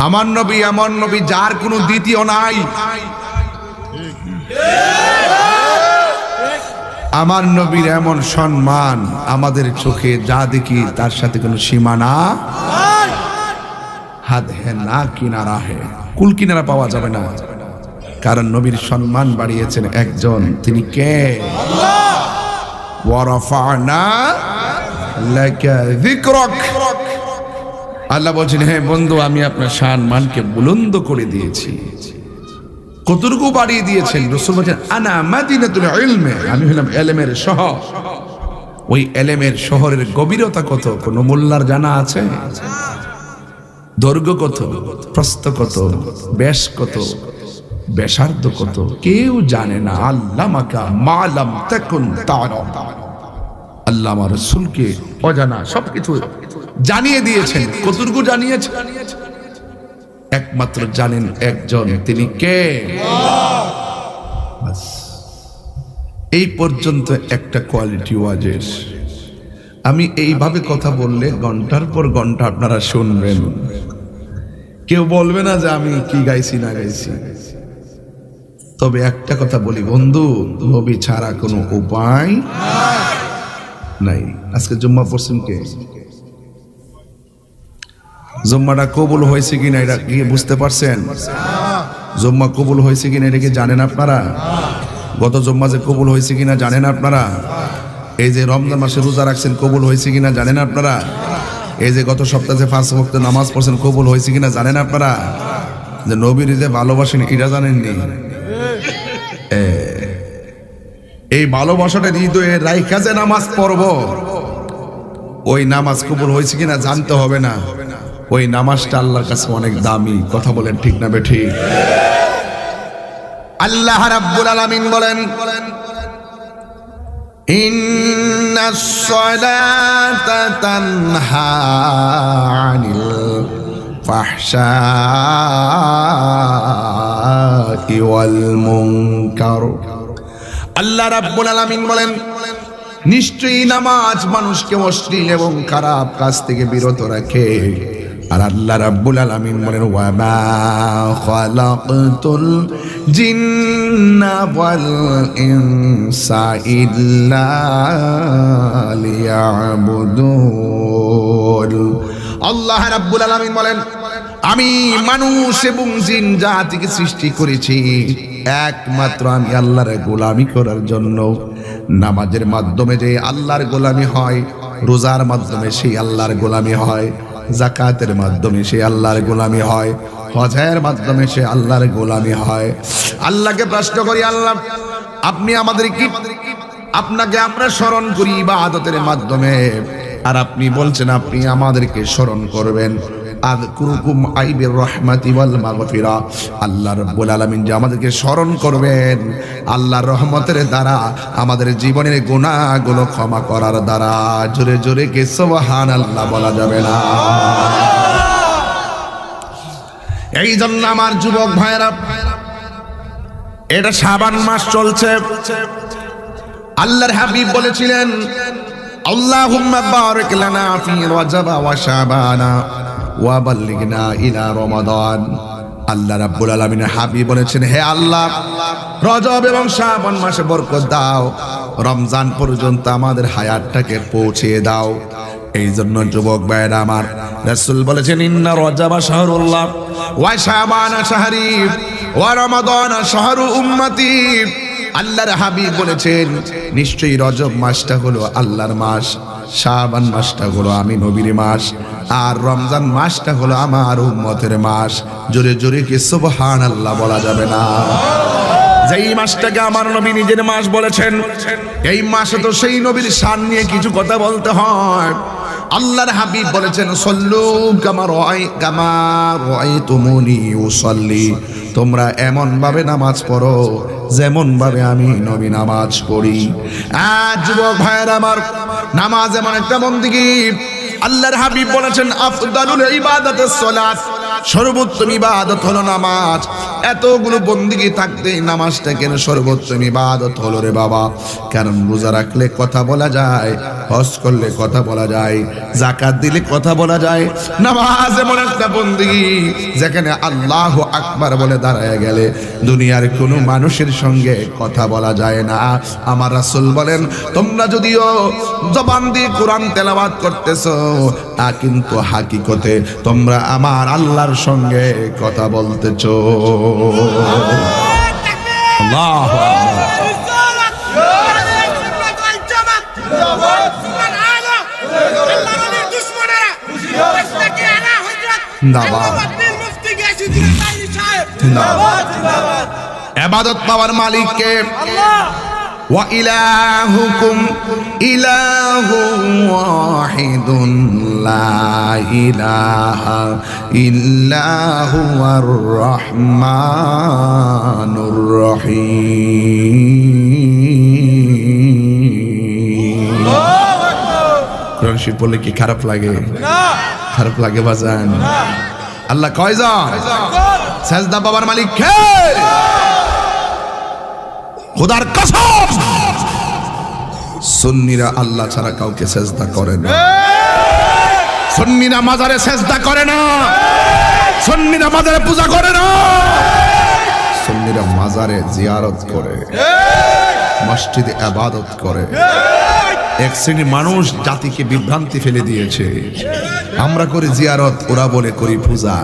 আমার নবী, এমন নবী যার কোনো দ্বিতীয় নাই। আমার নবীর এমন সম্মান আমাদের চোখে যা দেখি তার সাথে কোনো সীমানা হাত হে না কিনারা হে। কুল কিনারা পাওয়া যাবে না। কারণ নবীর সম্মান বাড়িয়েছেন একজন, তিনি কে? ওয়ারাফানা লাকা যিকরাক। আল্লাহ বলছেন হ্যাঁ বন্ধু, আমি আপনার শান মানকে বুলন্দ করে দিয়েছি। কতটুকু বাড়িয়ে দিয়েছেন? রসুল বলছেন, আনা মাদিনাতুল ইলমে। আমি হলাম এলেমের শহর। ওই এলেমের শহরের গভীরতা কত? কোন মোল্লার জানা আছে? দৈর্ঘ্য কত? প্রস্থ কত? ব্যাস কত? ব্যাসার্ধ কত? কেউ জানে না। আল্লাহ মাকা মালাম তেকুন তার। আল্লাহ আমার রসুলকে অজানা সবকিছু জানিয়ে দিয়েছেন। কতটুকু জানিয়েছেন? একমাত্র জানেন একজন। তিনি কে? এই পর্যন্ত একটা কোয়ালিটি ওয়াজের আমি এইভাবে কথা বললে ঘণ্টার পর ঘণ্টা আপনারা শুনবেন। কেউ বলবে না যে আমি কি গাইছি, না গাইছি। তবে একটা কথা বলি, বন্ধু ছাড়া কোনো উপায় নাই। আজকে জুম্মা পড়ছেন কে? জুম্মাটা কবুল হয়েছে কিনা এটা কি বুঝতে পারছেন? জুম্মা কবুল হয়েছে কিনা এটা কি জানেন আপনারা? গত জুম্মা যে কবুল হয়েছে কিনা জানেন আপনারা? এই যে রমজান মাসে রোজা রাখছেন, কবুল হয়েছে কিনা জানেন আপনারা? এই যে গত সপ্তাহে পাঁচ ভক্ত নামাজ পড়ছেন, কবুল হয়েছে কিনা জানেন আপনারা? যে নবীর যে ভালোবাসেন, এটা জানেননি? এই ভালোবাসাটা হৃদয়ে রাইখা যে নামাজ পড়ব, ওই নামাজ কবুল হয়েছে কিনা জানতে হবে না। ওই নামাজটা আল্লাহর কাছে অনেক দামি। কথা বলেন ঠিক না বেঠি? আল্লাহ রাব্বুল আলামিন বলেন ইন্নাস সালাতা তানহা আনিল ফাহশাই ওয়াল মুনকার। আল্লাহ রাব্বুল আলামিন বলেন, নিশ্চয়ই নামাজ মানুষকে অশ্লীল এবং খারাপ কাজ থেকে বিরত রাখে। আর আল্লাহ রাব্বুল আলামিন বলেন ওয়ামা খালাকতুল জিন্না ওয়াল ইনসা ইল্লা লিয়াবুদুন। আল্লাহ রাব্বুল আলামিন বলেন, আমি মানুষ এবং জিন জাতিকে সৃষ্টি করেছি, একমাত্র আমি আল্লাহর গোলামি করার জন্য। নামাজের মাধ্যমে যে আল্লাহর গোলামি হয়, রোজার মাধ্যমে সেই আল্লাহর গোলামি হয়। জাকাতের মাধ্যমে সে আল্লাহর গোলামি হয়, হজের মাধ্যমে সে আল্লাহর গোলামি হয়। আল্লাহকে প্রশ্ন করি, আল্লাহ, আপনি আমাদের কি? আপনাকে আমরা স্মরণ করি বা আদতের মাধ্যমে। আর আপনি বলছেন, আপনি আমাদেরকে স্মরণ করবেন। আযকুরুকুম আইবির রহমাতি ওয়াল মাগফিরা। আল্লাহ রাব্বুল আলামিন যে আমাদেরকে স্মরণ করবেন, আল্লাহর রহমতের দ্বারা আমাদের জীবনের গুনাহগুলো ক্ষমা করার দ্বারা। জোরে জোরে কে সুবহানাল্লাহ বলা যাবে না। এই জন্য আমার যুবক ভাইরা এটা শাবান মাস চলছে। আল্লাহর হাবিব বলেছিলেন, আল্লাহুম্মা বারিক লানা ফি রজব ওয়া শাবানা। ওয়া বাল্লিগনা ইলা রমাদান। আল্লাহ রাব্বুল আলামিন হাবিব বলেছেন, হে আল্লাহ, রজব এবং শাবান মাসে বরকত দাও। রমজান পর্যন্ত আমাদের হায়াতটাকে পৌঁছে দাও। এই জন্য যুবক ভাইরা আমার, রাসূল বলেছেন, ইন্না রজাবা শাহরুল্লাহ ওয়া শাবানা শাহরি ওয়া রমাদান শাহরু উম্মতি। আল্লাহর হাবিব বলেছেন, নিশ্চয়ই রজব মাসটা হলো আল্লাহর মাস। শাবান মাসটা হলো আমি নবীর মাস, আর রমজান মাসটা হলো আমার উম্মতের মাস। জোরে জোরে কে সুবহান আল্লাহ বলা যাবে না? যেই মাসটাকে আমার নবী নিজের মাস বলেছেন, এই মাসে তো সেই নবীর শান নিয়ে কিছু কথা বলতে হয়। আল্লাহর হাবিব বলেছেন, সল্লু কামা রয় কামা রয় তুমুনি উসল্লি তোমরা এমন ভাবে নামাজ পড়ো যেমন ভাবে আমি নবী নামাজ পড়ি। আজ যুবক ভাইয়ের আমার, নামাজ এমন একটা বন্দিগি আল্লাহর হাবিব বলেছেন, আফদালুল ইবাদতের সালাত। সর্বোত্তম ইবাদত হলো নামাজ। এতগুলো বন্দিগি থাকতে নামাজটা কেন সর্বোত্তম ইবাদত হলো রে বাবা। কারণ রোজা রাখলে কথা বলা যায়, হজ করলে কথা বলা যায় জাকাত দিলে কথা বলা যায়। নামাজ এমন একটা বন্দিগি যেখানে আল্লাহ আকবার বলে দাঁড়ায় গেলে দুনিয়ার কোনো মানুষের সঙ্গে কথা বলা যায় না। আমার রাসূল বলেন, তোমরা যদিও জবান দিয়ে কোরআন তেলাওয়াত করতেছো, তা কিন্তু হাকিকতে তোমরা আমার আল্লাহর সঙ্গে কথা বলতেছো। এবাদত পাওয়ার মালিককে ইলাহুকুম ইলাহু লা ইলাহা ইল্লা হুয়ার রহমানুর রহিম কোরআন শরীফ পড়লে কি খারাপ লাগে? খারাপ লাগে বাজান। আল্লাহ কয়জন? সেজদা বাবার মালিক কে? খোদার কসম। সুন্নিরা আল্লাহ ছাড়া কাউকে সেজদা করে না। সুন্নিরা মাজারে সেজদা করে না। সুন্নিরা মাজারে পূজা করে না। সুন্নিরা মাজারে জিয়ারত করে। মসজিদে আবাদত করে। এক শ্রেণির মানুষ জাতিকে বিভ্রান্তি ফেলে দিয়েছে। আমরা করি জিয়ারত, ওরা বলে করি পূজা।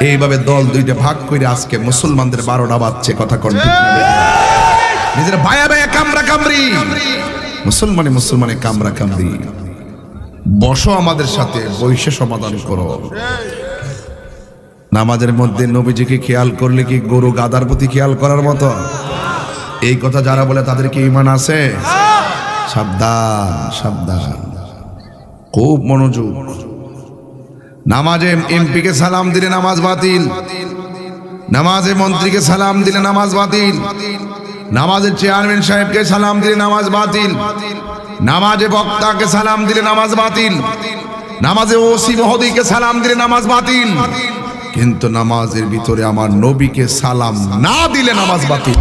এইভাবে দল দুইটা ভাগ করে আজকে মুসলমানদের বারোটা বাজছে, কথা কণ্ঠ নিজের ভায়া ভায়া কামরা কামরি মুসলমানে মুসলমানে কামরা কামরি বসো আমাদের সাথে, বৈশ্য সমাধান করো। নামাজের মধ্যে নবীজিকে খেয়াল করলে কি গরু গাদার প্রতি খেয়াল করার মতো? এই কথা যারা বলে তাদের কি ইমান আছে? সাবধান সাবধান। খুব মনোযোগ। নামাজে এমপি কে সালাম দিলে নামাজ বাতিল। নামাজে মন্ত্রীকে সালাম দিলে নামাজ বাতিল। নামাজের চেয়ারম্যান সাহেবকে সালাম দিলে নামাজ বাতিল। নামাজে বক্তাকে সালাম দিলে নামাজ বাতিল। নামাজে ওসি মহোদয়কে সালাম দিলে নামাজ বাতিল। কিন্তু নামাজের ভিতরে আমার নবীকে সালাম না দিলে নামাজ বাতিল।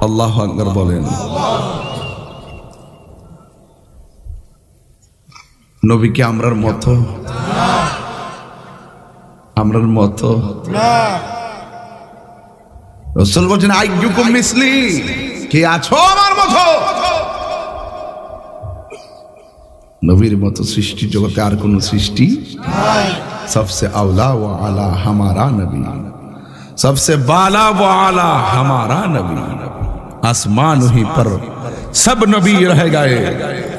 আল্লাহ আকবর। বলেন। নবীকে আমরার মতো আমরার মতো রসুল বলছেন আইজুকুম মিসলি কে আছো আমার মতো নবীর মতো সৃষ্টি জগতে আর কোন সৃষ্টি सबसे औला व आला हमारा नबी सबसे बाला व आला हमारा नबी आसमान ही पर सब नबी रह गए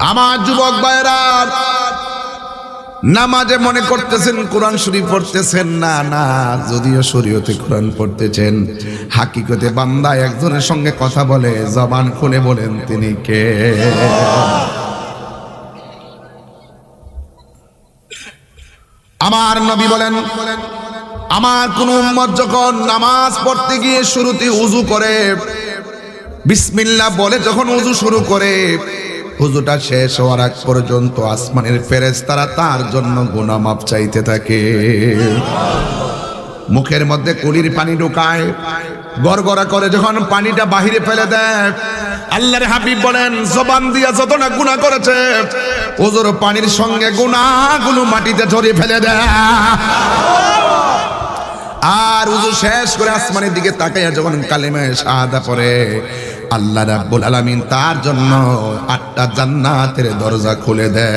আমার যুবক ভাইরা নামাজে মনে করতেছেন কোরআন শরীফ পড়তেছেন? না না, যদিও শরীয়তে কোরআন পড়তেছেন। হাকিকতে বান্দা একজনের সঙ্গে কথা বলে, জবান খুলে বলেন, তিনি কে? আমার নবী বলেন, আমার কোন উম্মত যখন নামাজ পড়তে গিয়ে শুরুতে উজু করে, বিসমিল্লাহ বলে যখন উজু শুরু করে হুজুটা শেষ হওয়ার আগ পর্যন্ত আসমানের ফেরেশতারা তার জন্য গুনাহ মাপ চাইতে থাকে। মুখের মধ্যে কুলির পানি ঢুকায়, গড়গড়া করে যখন পানিটা বাহিরে ফেলে দেয়, আল্লাহর হাবিব বলেন, জবান দিয়া যত না গুনাহ করেছে ওজোর পানির সঙ্গে গুনাহগুলো মাটিতে ঝরিয়ে ফেলে দেয়। আর উজু শেষ করে আসমানের দিকে তাকাইয়া যখন কালেমায় শাহাদা পড়ে আল্লাহ রাব্বুল আলামিন তার জন্য আটটা জান্নাতের দরজা খুলে দেয়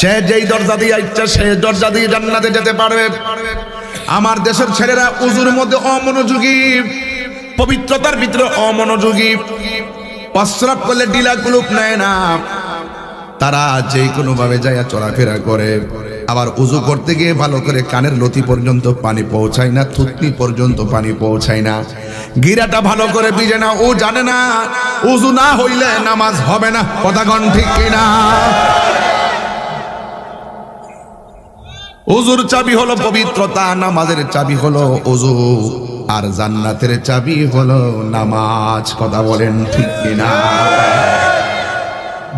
সে যেই দরজা দিয়ে ইচ্ছা, সে দরজা দিয়ে জান্নাতে যেতে পারবে। আমার দেশের ছেলেরা উজুর মধ্যে অমনোযোগী, পবিত্রতার ভিতরে অমনোযোগী প্রস্রাব করলে ডিলা কুলুপ নেয় না। তারা যে কোনো ভাবে যায় চলাফেরা করে। আবার উজু করতে গিয়ে ভালো করে কানের লতি পর্যন্ত পানি পৌঁছায় না, থুতনি পর্যন্ত পানি পৌঁছায় না। গিরাটা ভালো করে বিজে না, ও জানে না। উজু না হইলে নামাজ হবে না, কথাগণ ঠিক কিনা। উজুর চাবি হলো পবিত্রতা, নামাজের চাবি হলো উজু। আর জান্নাতের চাবি হলো নামাজ, কথা বলেন ঠিক কিনা।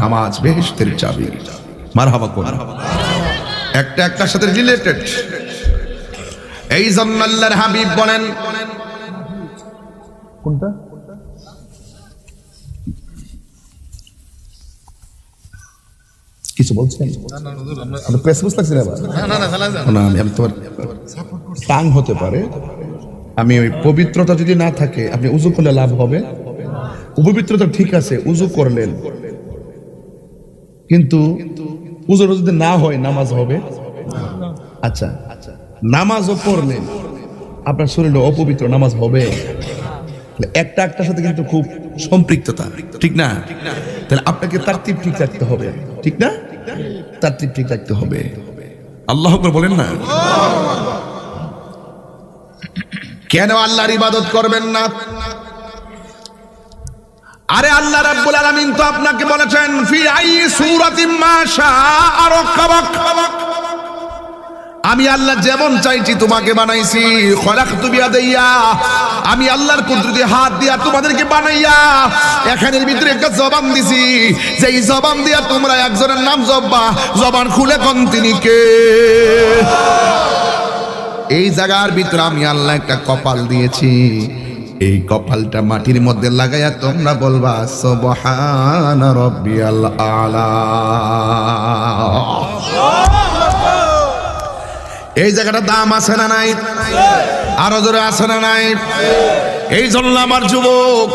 নামাজ বেহেশতের চাবি। মারহাবা কোন একটা একটার সাথে রিলেটেড এই জন্য আল্লাহর হাবিব বলেন কোনটা? কিছু বলছেন? আপনার প্রেস লাগছে না না আমি আমি তোমার টাং হতে পারে। আমি ওই পবিত্রতা যদি না থাকে আপনি উজু করলে লাভ হবে। পবিত্রতা ঠিক আছে উজু করলেন। কিন্তু উজুর যদি না হয় নামাজ হবে। আচ্ছা। নামাজও পড়লেন। আপনার শরীরে অপবিত্র নামাজ হবে। একটা একটার সাথে কিন্তু খুব সম্পৃক্ততা, ঠিক না? তাহলে আপনাকে তার ঠিক রাখতে হবে, ঠিক না? তার ঠিক রাখতে হবে। আল্লাহ আকবার বলেন না? কেন আল্লাহর ইবাদত করবেন না? আরে আল্লাহ রাব্বুল আলামিন তো আপনাকে বলেছেন, ফি আই সূরাতিম মা শাআ রাক্কাবাক আমি আল্লাহ যেমন চাইছি তোমাকে বানাইছি। খলাকতু বিয়াদাইয়া। আমি আল্লাহর কুদরতি হাত দিয়া তোমাদেরকে বানাইয়া এখানের ভিতরে একটা জবান দিছি। যেই জবান দিয়া তোমরা একজনের নাম জব্বা জবান খুলে কোন তিনি কে? এই জায়গার ভিতরে আমি আল্লাহ একটা কপাল দিয়েছি। এই কপালটা মাটির মধ্যে লাগাইয়া তোমরা বলবা, সুবহান রাব্বিয়াল আলা। এই জায়গাটা দাম আছে না নাই? আরও জোরে আছে না নাই? এই জন্য আমার যুবক,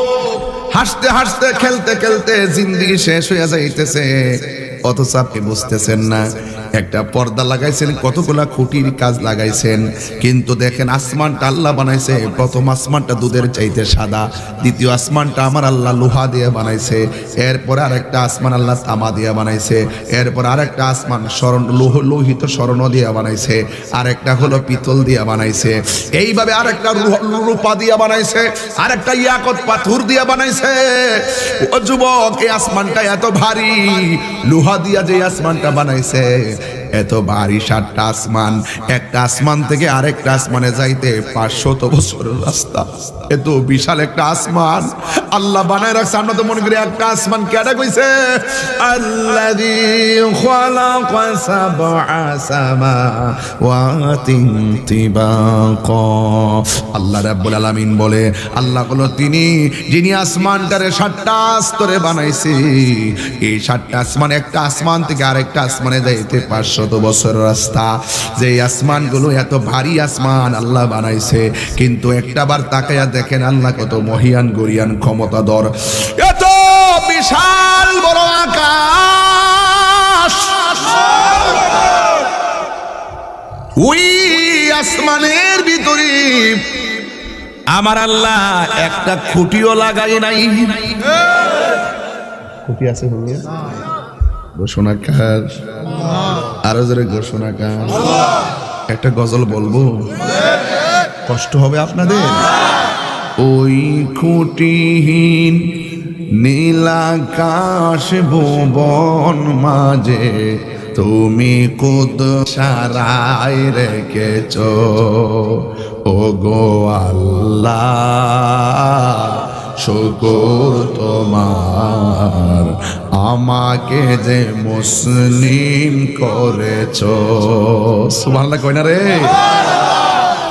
হাসতে হাসতে, খেলতে খেলতে জিন্দগি শেষ হয়ে যাইতেছে। অথচ আপনি বুঝতেছেন না একটা পর্দা লাগাইছেন, কতগুলা খুঁটির কাজ লাগাইছেন। কিন্তু দেখেন, আসমানটা আল্লাহ বানাইছে, প্রথম আসমানটা দুধের চাইতে সাদা, দ্বিতীয় আসমানটা আমার আল্লাহ লোহা দিয়ে বানাইছে, এরপরে আরেকটা আসমান আল্লাহ তামা দিয়ে বানাইছে, এরপর আরেকটা আসমান স্মরণ লোহ, লোহিত স্মরণ দিয়ে বানাইছে, আরেকটা হলো পিতল দিয়ে বানাইছে, এইভাবে আরেকটা রূপা দিয়ে বানাইছে, আরেকটা ইয়াকত পাথর দিয়ে বানাইছে। ও যুবক, এই আসমানটা এত ভারী, লোহা দিয়া যে আসমানটা বানাইছে এত ভারী সাতটা আসমান। একটা আসমান থেকে আরেকটা আসমানে যাইতে পাঁচশত বছরের রাস্তা। এত বিশাল একটা আসমান। আল্লাহ বানায় রাখছে, আমরা তো মনে করি একটা আসমান কেডা কইছে? আল্লাহ রাব্বুল আলামিন বলে, আল্লাহ হলো তিনি, যিনি আসমানটারে সাতটা স্তরে বানাইছে, এই সাতটা আসমান একটা আসমান থেকে আরেকটা আসমানে যাইতে পাঁচশত বছর রাস্তা। যে আসমানগুলো এত ভারী আসমান আল্লাহ বানাইছে, কিন্তু একটা বার তাকায়া দেখেন আল্লাহ কত মহিয়ান, গরিয়ান, ক্ষমতাধর। এত বিশাল বড় আকাশ। ওই আসমানের ভিতরে আমার আল্লাহ একটা খুঁটিও লাগাই নাই। খুঁটি আছে ঘোষণাকার, আরও জোরে ঘোষণাকার। একটা গজল বলব? কষ্ট হবে আপনাদের? ওই খুঁটিহীন নীলাকাশ ভুবন মাঝে তুমি কুদ সারাই রেখেছ। ও গো আল্লাহ। শুকুর তোমার। আমাকে যে মুসলিম করেছ। সুবহানাল্লাহ কই না রে।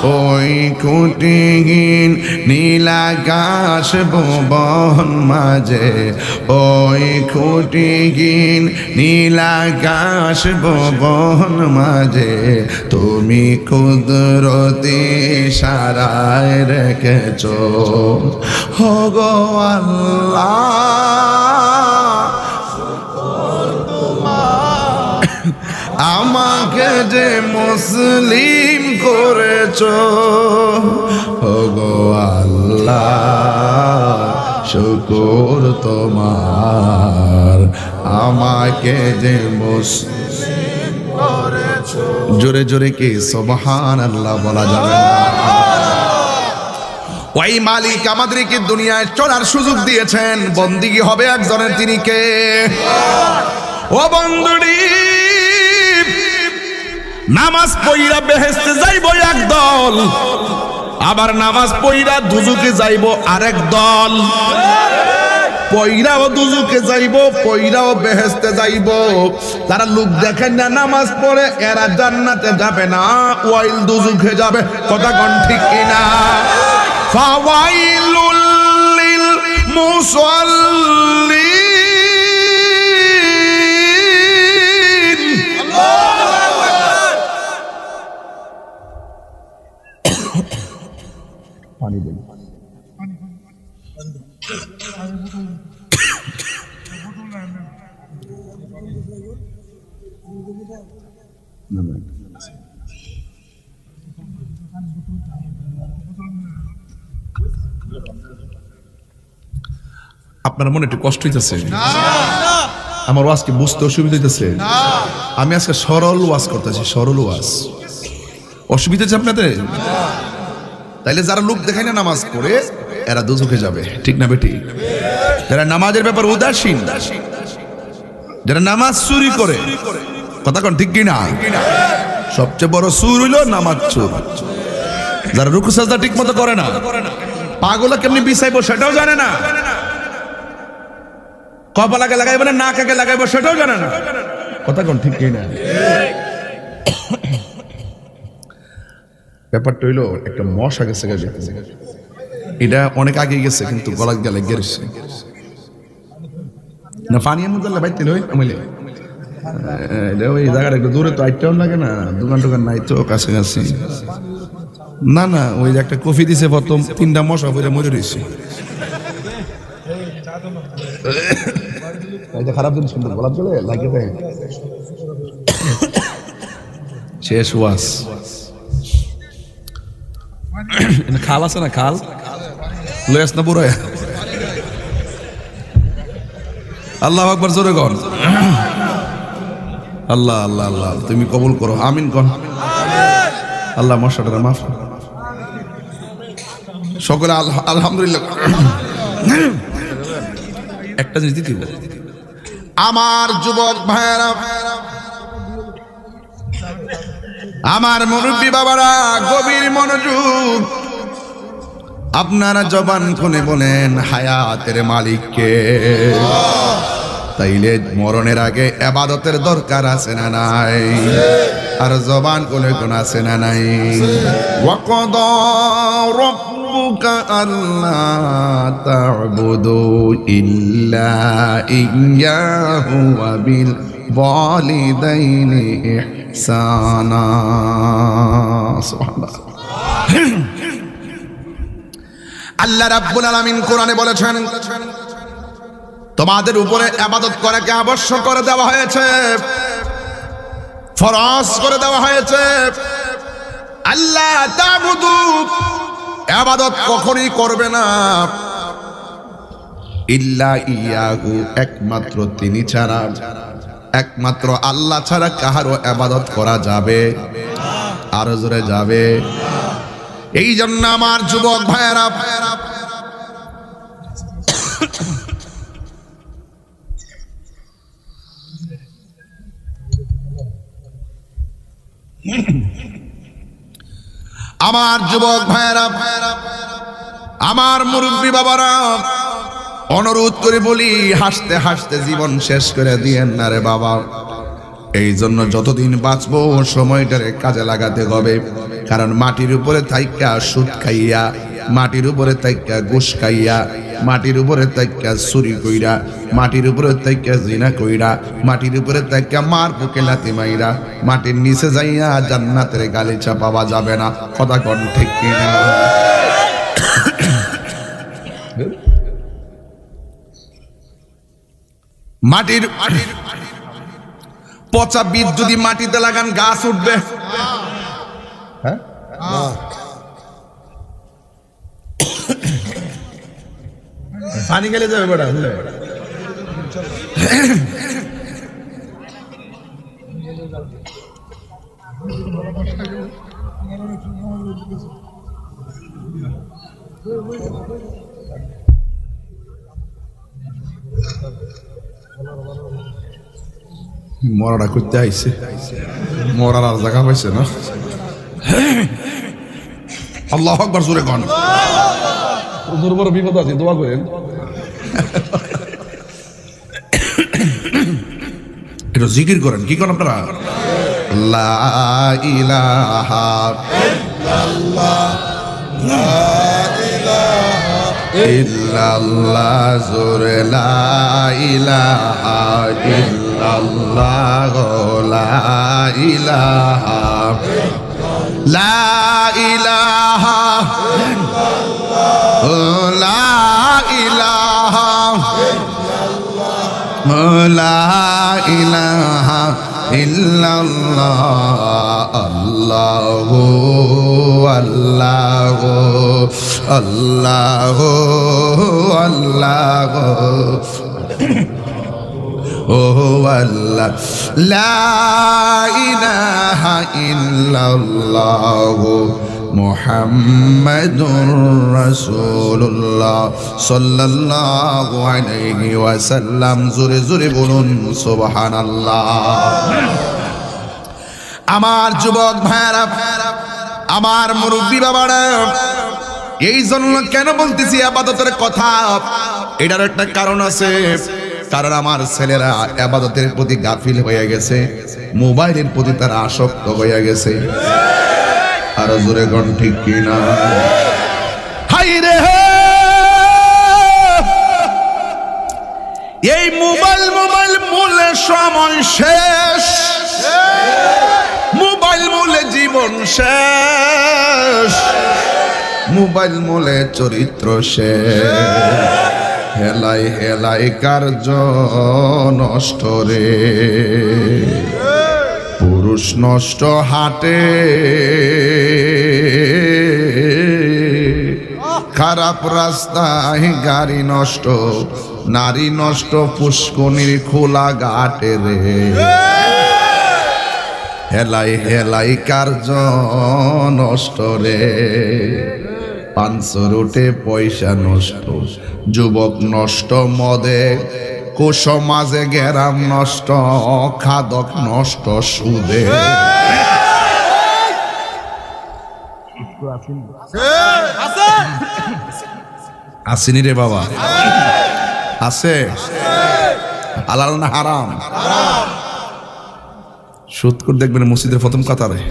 ওই কুটিহীন নীলাকাশ ভুবন মাঝে। ওই কুটিহীন নীলাকাশ ভুবন মাঝে। তুমি কুদরতি সারায় রেখেছ। হো গো আল্লাহ। আমাকে যে মুসলিম করেছ গো আল্লাহ, শুকুর তোমার। আমাকে যে মুসলিম করেছ। জোরে জোরে কি সোবহান আল্লাহ বলা যাবে ওই মালিক আমাদেরকে দুনিয়ায় চলার সুযোগ দিয়েছেন। বন্দিগি হবে একজনের, তিনি কে? ও বন্ধুরি নামাজ পইরা বেহেস্তে যাইব এক দল। আবার নামাজ পইরা দুজুকে যাইব আরেক দল। পয়রাও দুজুকে যাইব পয়রাও বেহেস্তে যাইব। তারা লোক দেখেন না নামাজ পড়ে, এরা জান্নাতে যাবে না। ওয়াইল দুজুকে যাবে, কথা কোন ঠিক কিনা? ফাওয়াইলুল লিল মুসাল্লিন আপনার মনে একটু কষ্ট হইতেছে? আমার ওয়াজকে বুঝতে অসুবিধা হইতেছে? আমি আজকে সরল ওয়াজ করতেছি, সরল ওয়াজ। অসুবিধা হচ্ছে আপনাদের? তাইলে যারা লোক দেখায় না নামাজ পড়ে, এরা দুচোখে যাবে। ঠিক না বেটি? যারা নামাজের ব্যাপার উদাসীন, যারা নামাজ চুরি করে, কথা কন ঠিক কিনা? সবচেয়ে বড় সুর হইল নামাজ চুর। যারা রুকু সাজদা ঠিক মতো করে না পাগলা কেমনি বিছাইবো সেটাও জানে না। কপালাকে লাগাইবো না নাকাকে লাগাইবো, সেটাও জানে না। কথা কোন, ঠিক না? ব্যাপারটা হইল, একটা মশা গেছে এটা অনেক আগে গেছে, কিন্তু গলা গেলে গেছে না পানির মধ্যে বাইতে লই আমলে ওই জায়গাটা একটু দূরে তো, আইটাও লাগে না, দোকান টোকান নাই তো কাছাকাছি না না, ওই যে একটা কফি দিছে প্রথম, তিনটা মশা বইটা মরে রয়েছে এটা খারাপ জিনিস কিন্তু গোলাপ জলে লাগে দেয়। শেষ ওয়াস খাল আছে না খাল? লই আস না বুড়ো আল্লাহ আকবর, জোরে কর আল্লাহ আল্লাহ আল্লাহ, তুমি কবুল করো। আমিন কন। আল্লাহ মশাটা মাফ সকলে আল- আলহামদুলিল্লাহ। একটা জিনিস দিতে। আমার যুবক ভাইয়েরা, আমার মুরব্বী বাবারা, গভীর মনোযোগ। আপনারা জবান খুলে বলেন, হায়াতের মালিককে। তাইলে মরণের আগে আবাদতের দরকার আছে না নাই? আর জবান খুলে কোন আছে না নাই? ওয়াকদ আল্লা তা'বুদু ইল্লা ইয়াহু ওয়া বিল ওয়ালিদাইনি ইহসানা। সুবহানাল্লাহ। আল্লাহ রাব্বুল আলামিন কোরআনে বলেছেন, তোমাদের উপরে আবাদত করাকে আবশ্যক করে দেওয়া হয়েছে, ফরজ করে দেওয়া হয়েছে। আল্লাহ তাবুদু আবাদত কখনই করবে না। ইল্লা ইয়াহু, একমাত্র তিনি ছাড়া। একমাত্র আল্লাহ ছাড়া কাহারও আবাদত করা যাবে আর জোরে যাবে। এই জন্য আমার যুবক ভাইয়েরা আমার যুবক ভাইয়েরা, আমার মুরব্বী বাবারা, অনুরোধ করে বলি, হাসতে হাসতে জীবন শেষ করে দিয়েন না রে বাবা। এই জন্য যতদিন বাঁচবো, সময়টারে কাজে লাগাতে হবে। কারণ মাটির উপরে থাইকা সুদ খাইয়া মাটির উপরে থাইকা ঘুষ খাইয়া মাটির উপরে থাইকা চুরি কইরা মাটির উপরে থাইকা জিনা কইরা মাটির উপরে থাইকা মার বুকে লাতি মাইরা মাটির নিচে যাইয়া জান্নাতের গালিচা পাওয়া যাবে না। কথা কন ঠিক কিনা? মাটির পচা বীজ যদি মাটিতে লাগান গাছ উঠবে। হ্যাঁ। পানি গেলে যাবে বেটা বুঝলে? মরাটা করতে আইছে। মরার আর জায়গা পাইছে না। আল্লাহ আকবার জোরে কন। বড় বিপদ আছে দোয়া করেন। এটা জিকির করেন কি করেন আপনারা? লা ইলাহা লা লা ইলাহা লা ইলাহা। লা লা ইলাহা ইল্লাল্লাহ আল্লাহু আল্লাহু আল্লাহু আল্লাহু ও আল্লাহ লা ইলাহা ইল্লাল্লাহু মুহাম্মাদুর রাসূলুল্লাহ সাল্লাল্লাহু আলাইহি ওয়াসাল্লাম জোরে জোরে বলুন সুবহানাল্লাহ আমার যুবক ভাইরা আমার মুরব্বী বাবারা এই জন্য কেন বলতেছি আবাদতের কথা? এটার একটা কারণ আছে। কারণ আমার ছেলেরা আবাদতের প্রতি গাফিল হয়ে গেছে। মোবাইলের প্রতি তারা আসক্ত হয়ে গেছে। আরও জোরে গণ ঠিক কিনা? হাই রে এই মোবাইল মোবাইল মূলে সময় শেষ। মোবাইল মূলে জীবন শেষ। মোবাইল মূলে চরিত্র শেষ। হেলাই হেলাই কার্য নষ্ট রে। পুরুষ নষ্ট হাটে। খারাপ রাস্তায় গাড়ি নষ্ট, নারী নষ্ট পুষ্কনির খোলা ঘাটে রে। হেলাই হেলাই কার্য নষ্ট রে। পাঁচশো রুটে পয়সা নষ্ট, যুবক নষ্ট মদে। কুসমাজে গেরাম নষ্ট খাদক নষ্ট সুদে। আসেনি। রে বাবা। আছে। আলাল না হারাম? সুদ করে দেখবেন মসজিদের প্রথম কাতারে।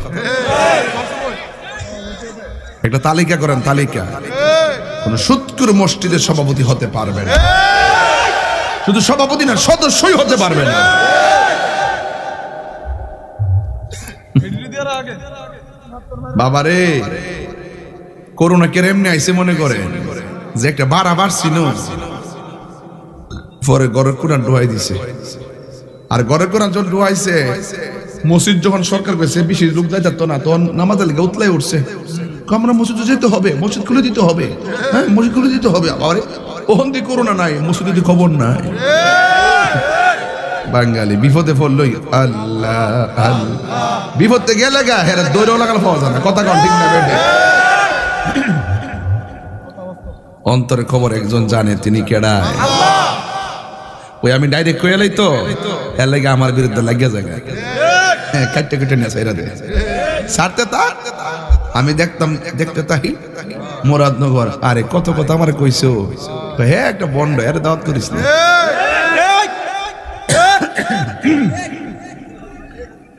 একটা তালিকা করেন তালিকা। কোন সুৎকুর মসজিদের সভাপতি হতে পারবে না। শুধু সভাপতি না, সদস্যই হতে পারবে না। বাবারে করোনা কেরেমনে আইসে মনে করে? যে একটা বাড়া বাড়ছিল পরে গড়ের কোরআন ডুয়াই দিছে। আর গড়ের কোরআন যখন ডুয়াইছে, মসজিদ যখন সরকার করেছে বিশেষ লোক যাই যেত না, তখন নামাজের লিগে উতলাই উঠছে। আমরা মসজিদে যেতে হবে, মসজিদ খুলে দিতে হবে। হ্যাঁ মসজিদ খুলে দিতে হবে। আরে ওখান দিয়ে করোনা নাই। মসজিদে খবর নাই। বাঙালি বিপদে পড়লই। আল্লাহ আল্লাহ। বিপদে গেলে গা, হেরা দৌড়েও লাগাল পাওয়া যায় না। কথা কন, ঠিক না বেটে অন্তরে খবর একজন জানে, তিনি কেডায় ওই আমি ডাইরেক্ট কয়ে এলাই তো? এর লাগে আমার বিরুদ্ধে লাগিয়ে যায় হ্যাঁ কাটতে কেটে নিয়ে সাইরা দে। সারতে তা? আমি দেখতাম, দেখতে তাহি মুরাদনগর আরে, কত কথা আমার কইছো? হ্যাঁ একটা বন্ড, এর দাওয়াত করিস না।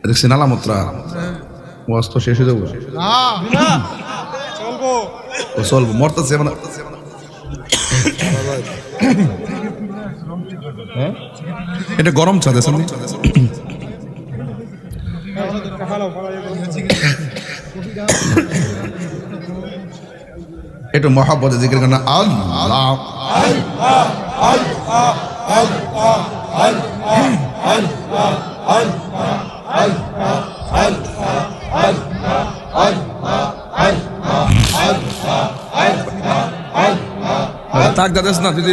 দেখছেন আলামতরা? ওয়াজ তো শেষ হয়ে যাব। ও, চলবো। মরতেছে মানে হ্যাঁ? এটা গরম চা দেন। একটু মহাব্বতে জিকির করেন। আল্লাহ। তাক দাদাস না দিদি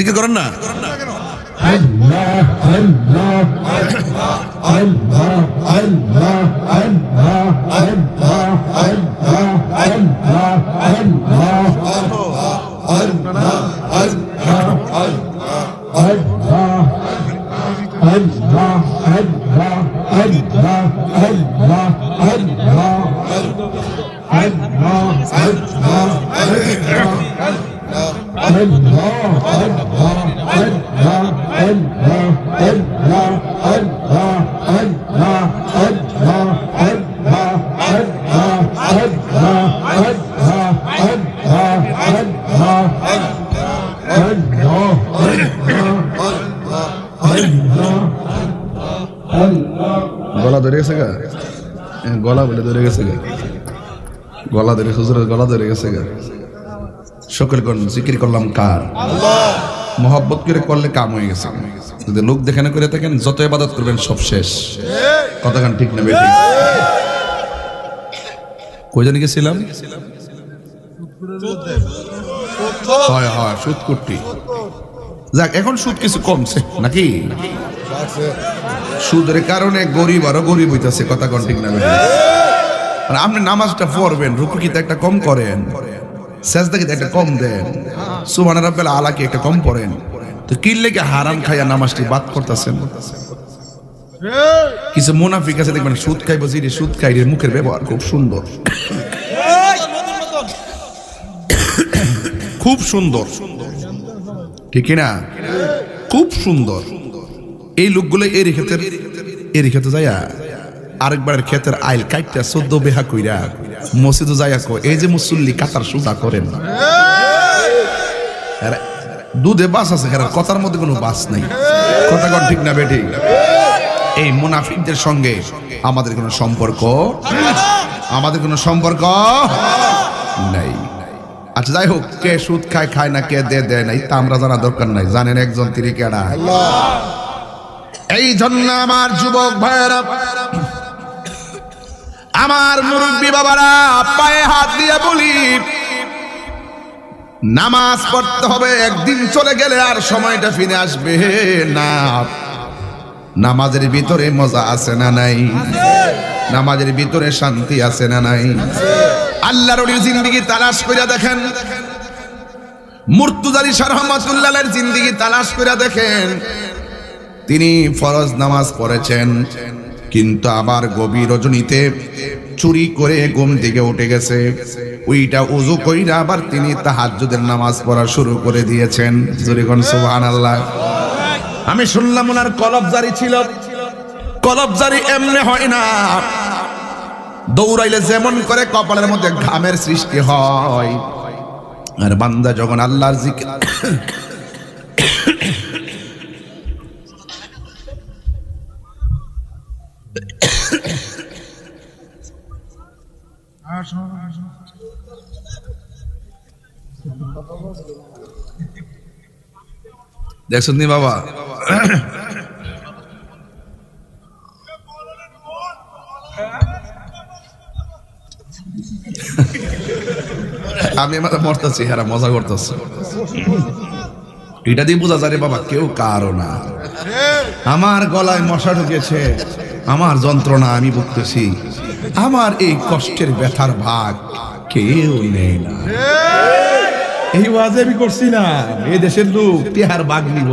জিকির করেন না? গলা ধরে গেছে গা? হ্যাঁ, গলা বলে ধরে গেছে গা। গলা ধরে হুজুরের গলা ধরে গেছে গা। সকল কোন জিকির করলাম কার? মহব্বত করে করলে কাম হয়ে গেছে। যদি লোক দেখে না করে থাকেন যত ইবাদত করবেন সব শেষ। কথাখান ঠিক না বেঠিক। কই জানি গেছিলাম? হয় হয় সুদ কুট্টি যাক, এখন সুদ কিছু কমছে, নাকি? সুদের কারণে গরিব আরও গরিব হইতেছে, কথা কোন ঠিক না আপনি নামাজটা পড়বেন রুকু কিতে একটা কম করেন সেজদা কিতে একটা কম দেন সুবহান রাব্বিল আলা কি একটা কম পড়েন। তো কি হারাম খাইয়া নামাজটি বাদ করতেছেন কিছু মুনাফিক আছে দেখবেন সুদ খাই বসি রে সুদ খাই রে মুখের ব্যবহার খুব সুন্দর। খুব সুন্দর। ঠিক না খুব সুন্দর। এই লোকগুলো এর ক্ষেতের এর ক্ষেতে যাইয়া আরেকবারের ক্ষেতের আইল কাইটটা চোদ্দ বেহা কইরা মসজিদে যাইয়া কো এই যে মুসল্লি কাতার সুদা করেন দুধে বাস আছে কথার মধ্যে কোনো বাস নাই। কথা ঠিক না বেঠিক এই মুনাফিকদের সঙ্গে আমাদের কোনো সম্পর্ক আমাদের কোনো সম্পর্ক নাই। আচ্ছা যাই হোক, কে সুদ খায় খায় না, কে দে দেয় নাই তা আমরা জানা দরকার নাই, জানেন একজন তিনি কেডা এই জন্য আমার যুবক ভাইয়েরা, আমার মুরব্বী বাবারা, পায়ে হাত দিয়ে বলি, নামাজ পড়তে হবে, একদিন চলে গেলে আর সময়টা ফিরে আসবে না। নামাজের ভিতরে মজা আছে না নাই? নামাজের ভিতরে শান্তি আছে না নাই? আল্লাহর জিন্দিগি তালাশ করে দেখেন। মুর্তুজারি রহমাতুল্লাহের জিন্দিগি তালাশ করে দেখেন। তিনি ফরজ নামাজ পড়েছেন, কিন্তু আবার গভীর রজনীতে চুরি করে ঘুম থেকে উঠে গেছে। ওইটা উজু কইরা আবার তিনি তাহাজ্জুদের নামাজ পড়া শুরু করে দিয়েছেন। জুরিগন সুবহানাল্লাহ। আমি শুনলাম ওনার কলব জারি ছিল। কলব জারি এমনি হয় না। দৌড়াইলে যেমন করে কপালের মধ্যে ঘামের সৃষ্টি হয়। আর বান্দা যখন আল্লাহর জিকির দেখছেন বাবা? আমি আমার মরতেছি হ্যাঁ মজা করতেছি। এটা দিয়ে বোঝা যায় বাবা, কেউ কারও না। আমার গলায় মশা ঢুকেছে, আমার যন্ত্রণা আমি ভুগতেছি। আমার এই কষ্টের ব্যথার ভাগ কেউ নেই না। এই ওয়াজ আমি করছি না এই দেশের লোক তেহার বাঘ নিব।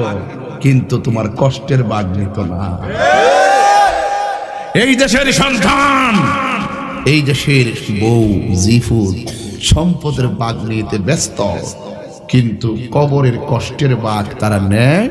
কিন্তু তোমার কষ্টের বাঘ নিত না। এই দেশের সন্তান। এই দেশের বউ জিফুর সম্পদের বাঘ নিতে ব্যস্ত কিন্তু কবরের কষ্টের বাঘ তারা নেয়।